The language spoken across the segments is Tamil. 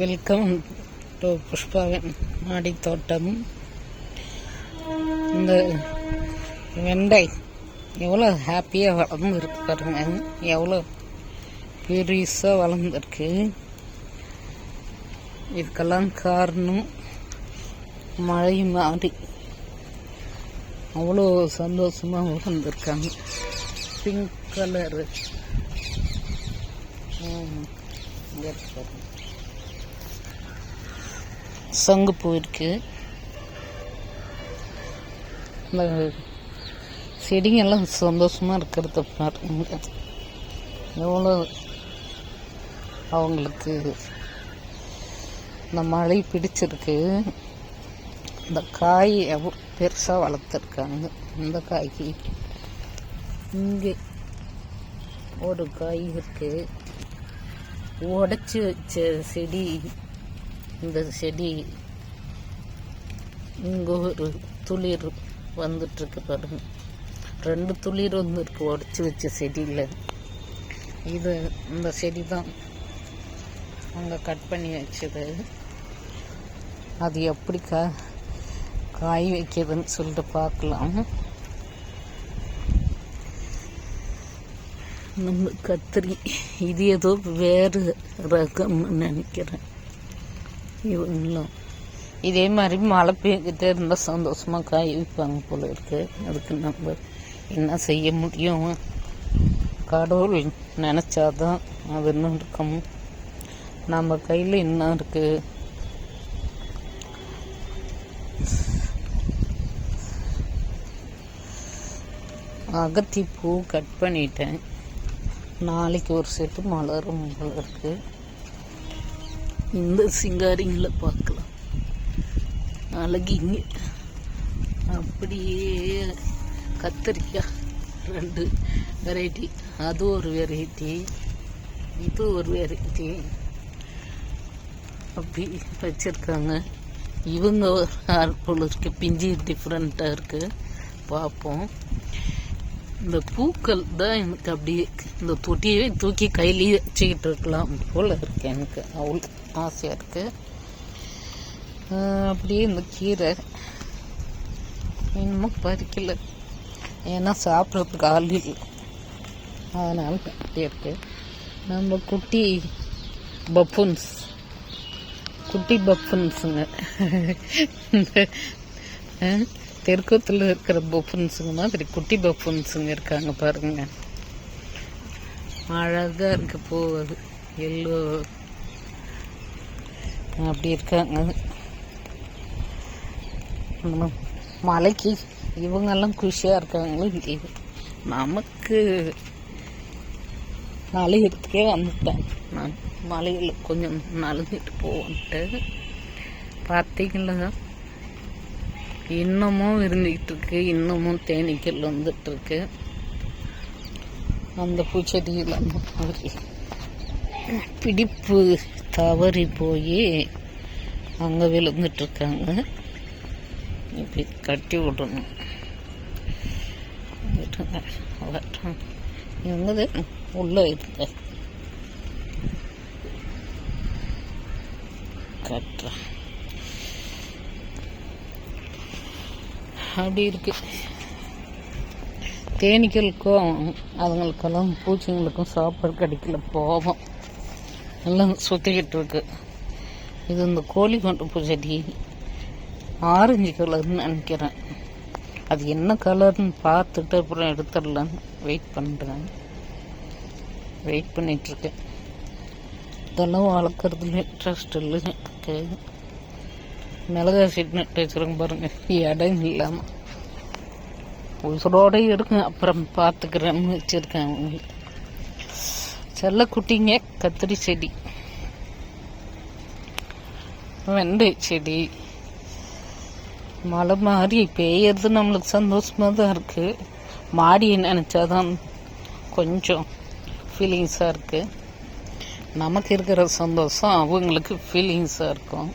வெல்கம் டு புஷ்பாவின் மாடி தோட்டம். இந்த வெண்டை எவ்வளோ ஹாப்பியாக வளர்ந்துருக்கு பாருங்க. எவ்வளோ பெருசாக வளர்ந்துருக்கு. இதுக்கெல்லாம் காரணம் மழை மாறி. அவ்வளோ சந்தோஷமாக வளர்ந்துருக்காங்க. பிங்க் கலரு பாருங்க. சங்குப்பூ இருக்குது இந்த செடிங்கெல்லாம் சந்தோஷமாக இருக்கிறத பாருங்க எவ்வளோ அவங்களுக்கு இந்த மழை பிடிச்சிருக்கு. இந்த காய் பெருசாக வளர்த்துருக்காங்க. இந்த காய்க்கு இங்கே ஒரு காய் இருக்குது உடச்சி வச்ச செடி இந்த செடி இங்கே ஒரு துளிர் வந்துட்டுருக்கு பாருங்க. ரெண்டு துளிர் வந்துருக்கு உடச்சி வச்ச செடியில். இது இந்த செடி தான் அங்கே கட் பண்ணி வச்சது. அது எப்படி கா காய் வைக்கிறதுன்னு சொல்லிட்டு பார்க்கலாம் நம்ம கத்திரி இது ஏதோ வேறு ரகம்னு நினைக்கிறேன். இவங்களும் இதே மாதிரி மழை பெய்கிட்டே இருந்தால் சந்தோஷமாக காய வைப்பாங்க போல இருக்கு. அதுக்கு நம்ம என்ன செய்ய முடியும்? கடவுள் நினச்சாதான் அது இன்னும் இருக்கும்? நம்ம கையில் என்ன இருக்குது அகத்தி பூ கட் பண்ணிட்டேன். நாளைக்கு ஒரு செட்டு மலரும் இருக்குது இந்த சிங்காரிங்களை பார்க்கலாம் அழகிங்க அப்படியே கத்திரிக்காய் ரெண்டு வெரைட்டி அது ஒரு வெரைட்டி இது ஒரு வெரைட்டி அப்படி வச்சுருக்காங்க இவங்க ஒரு இருக்கு பிஞ்சு டிஃப்ரெண்ட்டாக இருக்குது பார்ப்போம் இந்த பூக்கள் தான் எனக்கு அப்படியே இந்த தொட்டியவே தூக்கி கையிலேயே வச்சுக்கிட்டு இருக்கலாம் போல் இருக்கு எனக்கு அவ்வளோ ஆசையாக இருக்குது அப்படியே இந்த கீரை இன்னமும் பறிக்கல. ஏன்னா சாப்பிட்றதுக்கு ஆள் இல்லை. அதனால் அப்படியே இருக்கு. நம்ம குட்டி பஃபுன்ஸ். குட்டி பஃபுன்ஸுங்க. தெற்கத்தில் இருக்கிற பஃபுன்ஸுங்க மாதிரி குட்டி பஃபுன்ஸுங்க இருக்காங்க பாருங்க. அழகாக இருக்க போகுது எல்லோ. அப்படி இருக்காங்க. மலைக்கு இவங்கெல்லாம் குஷியாக இருக்காங்களோ இல்லையோ நமக்கு நலையிறதுக்கே வந்துட்டேன். நான் மலையில் கொஞ்சம் நலஞ்சிட்டு போவோன்ட்டு பார்த்தீங்களா? இன்னமும் இருந்துக்கிட்டு இருக்கு. இன்னமும் தேனீக்கள் வந்துட்டு இருக்கு. அந்த பூச்செடியில் அந்த மாதிரி பிடிப்பு தவறி போய் அங்கே விழுந்துட்டுருக்காங்க இப்படி கட்டி விடணும். வரட்டும். எங்கது உள்ளே இருக்க கட்டுறேன். அப்படி இருக்கு. தேனீக்களுக்கும் அதுங்களுக்கெல்லாம் பூச்சிங்களுக்கும் சாப்பாடு கிடைக்கல போவோம். எல்லாம் சுற்றிக்கிட்டு இருக்கு இது இந்த கோழி கொண்டு பூச்செடி ஆரஞ்சு கலர்னு நினைக்கிறேன். அது என்ன கலர்னு பார்த்துட்டு அப்புறம் எடுத்துடலான்னு வெயிட் பண்ணுறேன் வெயிட் பண்ணிகிட்ருக்கேன் இதெல்லாம் வளர்க்குறதுல இன்ட்ரெஸ்ட் இல்லை மிளகா சீட் நட்டு வச்சுருங்க பாருங்கள் இடம் இல்லாமல் உசுரோட இருங்க அப்புறம் பார்த்துக்கிறேன்னு வச்சுருக்கேன் அவங்களுக்கு. செல்ல குட்டிங்க கத்திரி செடி. வெண்டை செடி. மழை மாதிரி பெய்யறது நம்மளுக்கு சந்தோஷமாக தான் இருக்குது மாடியை நினச்சாதான் கொஞ்சம் ஃபீலிங்ஸாக இருக்குது நமக்கு இருக்கிற சந்தோஷம் அவங்களுக்கு ஃபீலிங்ஸாக இருக்கும்.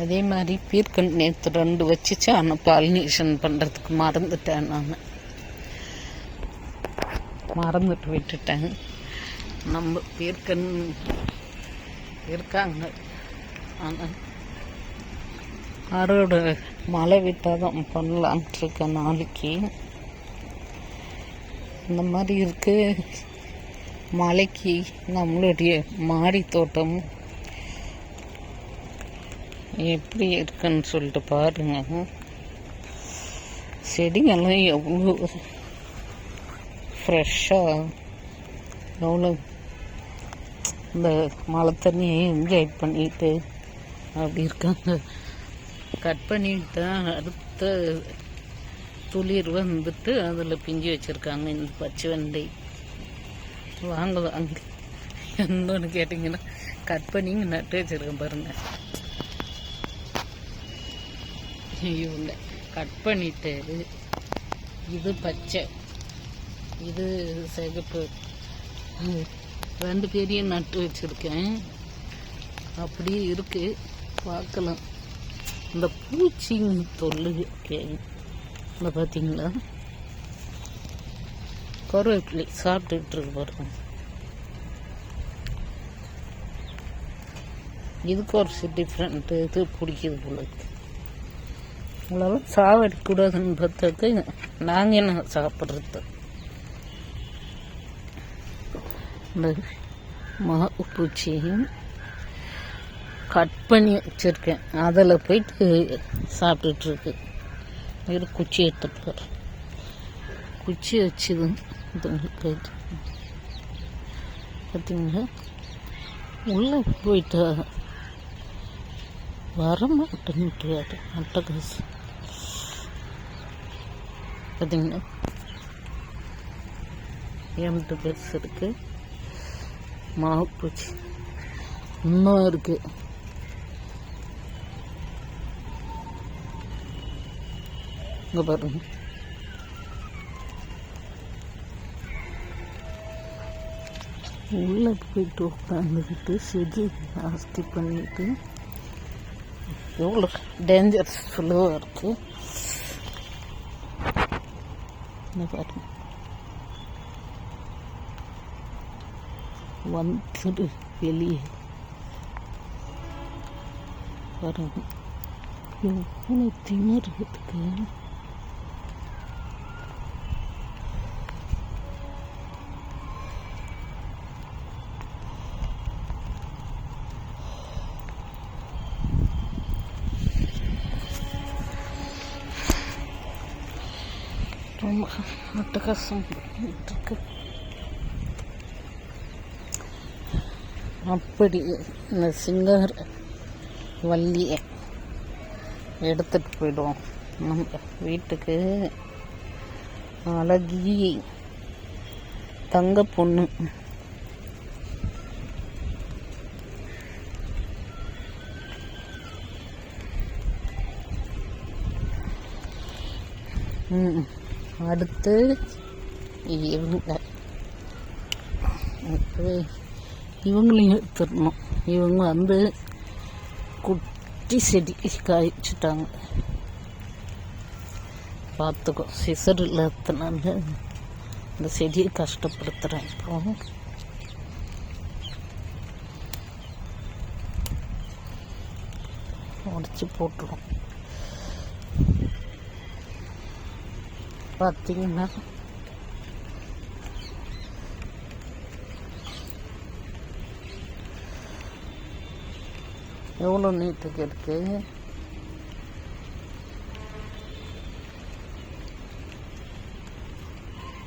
அதே மாதிரி பீர்க்கன் நேற்று ரெண்டு வச்சுச்சு ஆனால் பாலினேஷன் பண்ணுறதுக்கு மறந்துட்டேன் நான். மறந்துட்டு விட்டுட்டேன். நம்ம பீர்க்கன் இருக்காங்க ஆனால் அரோட மழை விட்டால் தான் பண்ணலான்ட்டு இருக்கேன் நாளைக்கு. இந்த மாதிரி இருக்கு. மலைக்கு நம்மளுடைய மாடி தோட்டம் எப்படி இருக்குன்னு சொல்லிட்டு பாருங்க. செடிங்கெல்லாம் எவ்வளோ ஃப்ரெஷ்ஷாக எவ்வளோ இந்த மழை தண்ணியை என்ஜாய் பண்ணிட்டு அப்படி இருக்காங்க. கட் பண்ணிட்டு அடுத்த துளிர் வந்துட்டு அதில் பிஞ்சு வச்சுருக்காங்க இந்த பச்சை வெண்டை. வாங்க வாங்க. என்னன்னு கேட்டிங்கன்னா கட் பண்ணி நட்டு வச்சுருக்கேன் பாருங்கள் இவங்க கட் பண்ணிட்டு இது பச்சை. இது சிகப்பு. ரெண்டு பேரையும் நட்டு வச்சுருக்கேன். அப்படியே இருக்கு. பார்க்கலாம். இந்த பூச்சிங்க தொல்லு ஓகே இந்த பார்த்தீங்களா? கருவேப்பிலை சாப்பிட்டுட்டு இருக்கு பாருங்க. இதுக்கு ஒரு டிஃப்ரெண்ட் இது பிடிக்குது போல இருக்கு. உங்களெல்லாம் சாவடிக்கூடாதுன்னு பார்த்தாக்க நாங்கள் என்ன சாப்பிட்றது இந்த மாவு பூச்சியையும் கட் பண்ணி வச்சுருக்கேன். அதில் போயிட்டு சாப்பிட்டுட்ருக்கு. வேறு குச்சி எடுத்துட்டு குச்சி வச்சுது போயிட்டு பார்த்தீங்களா உள்ளே போயிட்டா வர மாட்டேன்ட்டு அது அட்டகாசு பார்த்தீங்களா எம்ட்டு பெருசு இருக்குது மாவு போச்சு இன்னும் இருக்கு. இங்க பாருங்க. உள்ள போயிட்டு உட்காந்துக்கிட்டு செடி ஆஸ்தி பண்ணிட்டு எவ்வளோ டேஞ்சர்ஸ் ஃபுல்லாக இருக்கு. பாருங்க. வந்துடு வெளியே பாருங்க எவ்வளோ திமிர் இருக்கு ரொம்ப அட்டகாசம் இருக்கு அப்படி இந்த சிங்கர் வள்ளியை எடுத்துட்டு போயிடுவோம். நம்ம வீட்டுக்கு அழகி தங்க பொண்ணு. அடுத்து இவங்க. இப்போ இவங்களையும் எடுத்துடணும். இவங்க வந்து குட்டி செடி காய்ச்சிட்டாங்க. பார்த்துக்கோ சிசர் இல்லாதனால இந்த செடியை கஷ்டப்படுத்துகிறேன் இப்போ உடச்சி போட்டுருவோம் பார்த்தீங்கன்னா எவ்வளோ நீட்டுக்கு இருக்குது